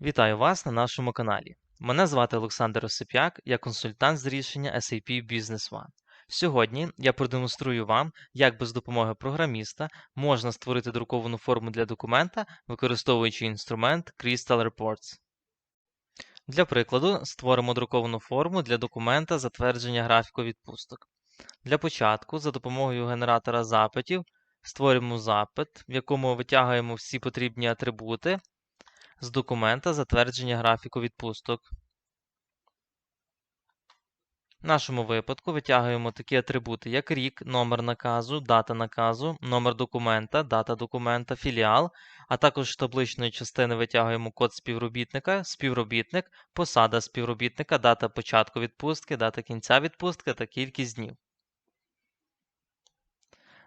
Вітаю вас на нашому каналі. Мене звати Олександр Осип'як, я консультант з рішення SAP Business One. Сьогодні я продемонструю вам, як без допомоги програміста можна створити друковану форму для документа, використовуючи інструмент Crystal Reports. Для прикладу, створимо друковану форму для документа затвердження графіку відпусток. Для початку, за допомогою генератора запитів, створюємо запит, в якому витягуємо всі потрібні атрибути з документа затвердження графіку відпусток. В нашому випадку витягуємо такі атрибути, як рік, номер наказу, дата наказу, номер документа, дата документа, філіал, а також з табличної частини витягуємо код співробітника, співробітник, посада співробітника, дата початку відпустки, дата кінця відпустки та кількість днів.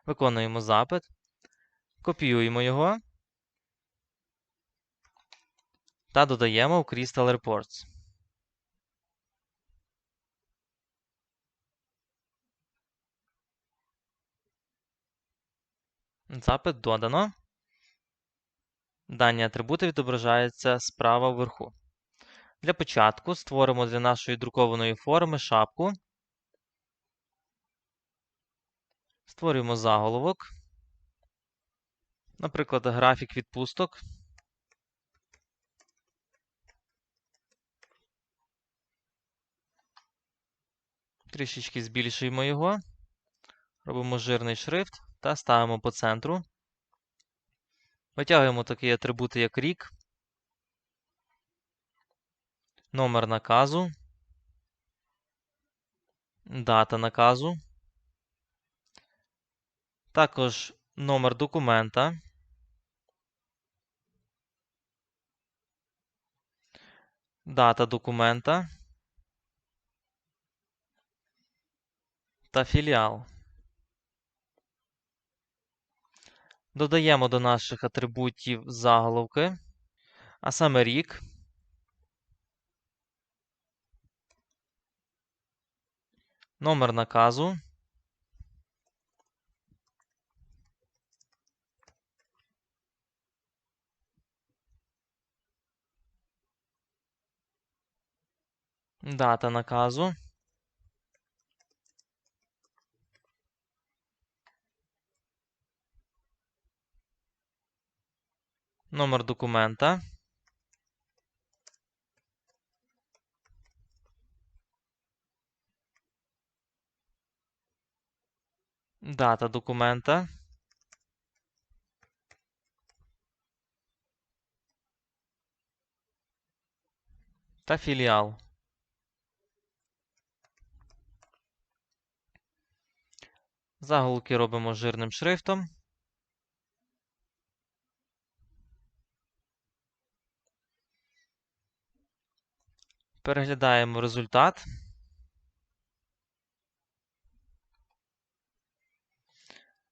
Виконуємо запит, копіюємо його та додаємо в Crystal Reports. Запит додано. Дані атрибути відображаються справа вверху. Для початку створимо для нашої друкованої форми шапку. Створюємо заголовок. Наприклад, графік відпусток. Трішечки збільшуємо його. Робимо жирний шрифт та ставимо по центру. Витягуємо такі атрибути, як рік, номер наказу, дата наказу, також номер документа, дата документа та філіал. Додаємо до наших атрибутів заголовки, а саме рік. Номер наказу. Дата наказу. Номер документа. Дата документа. Та філіал. Заголовки робимо жирним шрифтом. Переглядаємо результат.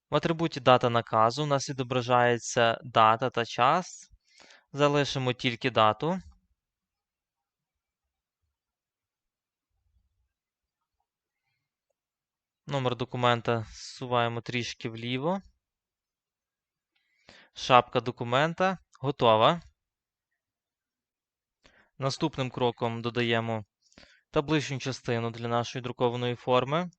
В атрибуті дата наказу у нас відображається дата та час. Залишимо тільки дату. Номер документа зсуваємо трішки вліво. Шапка документа готова. Наступним кроком додаємо табличну частину для нашої друкованої форми.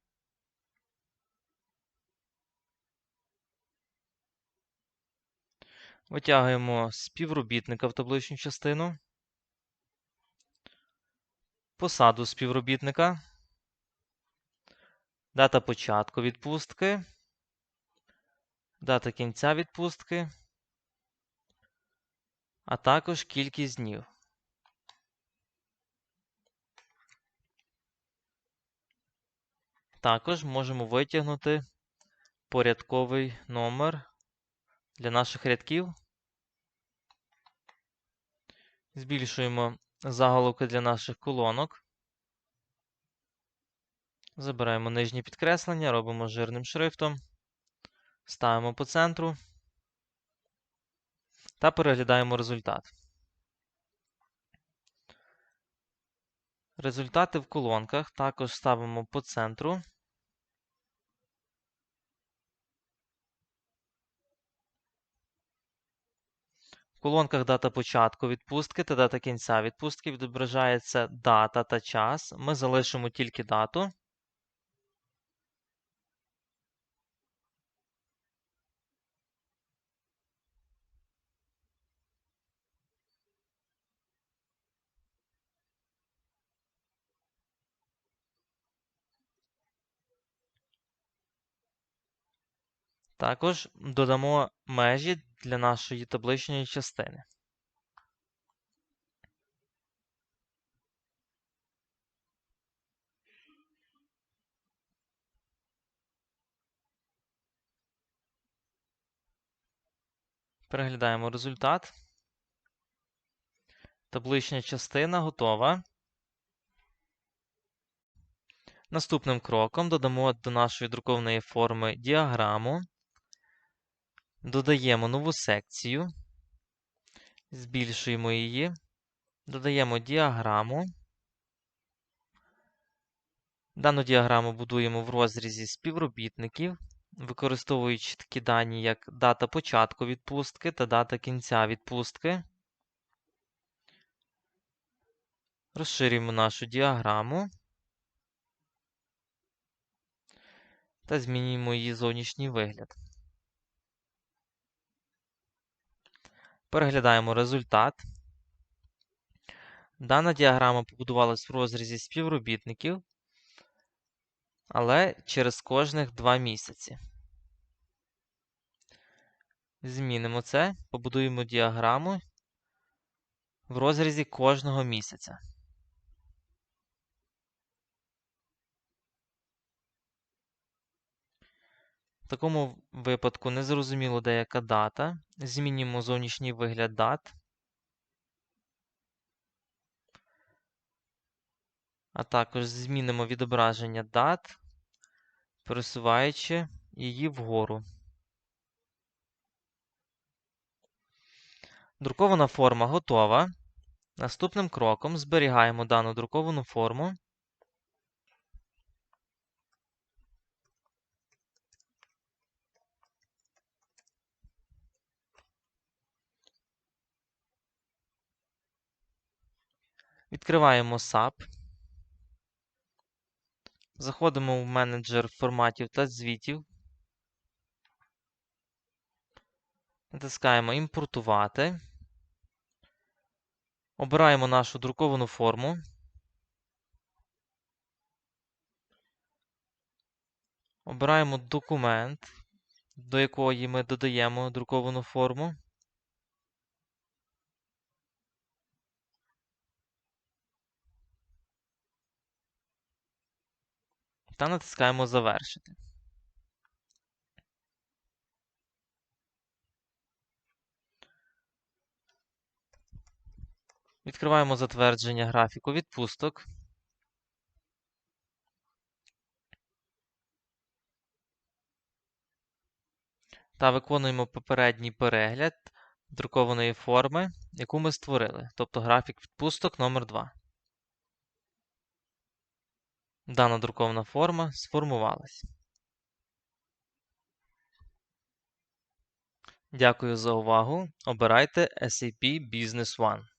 Витягуємо співробітника в табличну частину, посаду співробітника, дата початку відпустки, дата кінця відпустки, а також кількість днів. Також можемо витягнути порядковий номер для наших рядків. Збільшуємо заголовки для наших колонок. Забираємо нижнє підкреслення, робимо жирним шрифтом, ставимо по центру та переглядаємо результат. Результати в колонках також ставимо по центру. В колонках дата початку відпустки та дата кінця відпустки відображається дата та час. Ми залишимо тільки дату. Також додамо межі для нашої табличної частини. Переглядаємо результат. Таблична частина готова. Наступним кроком додамо до нашої друкованої форми діаграму. Додаємо нову секцію, збільшуємо її, додаємо діаграму. Дану діаграму будуємо в розрізі співробітників, використовуючи такі дані, як дата початку відпустки та дата кінця відпустки. Розширюємо нашу діаграму та змінюємо її зовнішній вигляд. Переглядаємо результат. Дана діаграма побудувалась в розрізі співробітників, але через кожних 2 місяці. Змінимо це, побудуємо діаграму в розрізі кожного місяця. В такому випадку незрозуміло деяка дата. Змінюємо зовнішній вигляд дат. А також змінимо відображення дат, пересуваючи її вгору. Друкована форма готова. Наступним кроком зберігаємо дану друковану форму. Відкриваємо SAP. Заходимо в менеджер форматів та звітів. Натискаємо Імпортувати. Обираємо нашу друковану форму. Обираємо документ, до якої ми додаємо друковану форму. Та натискаємо Завершити. Відкриваємо затвердження графіку відпусток. Та виконуємо попередній перегляд друкованої форми, яку ми створили, тобто графік відпусток номер 2 Дана друкована форма сформувалась. Дякую за увагу. Обирайте SAP Business One.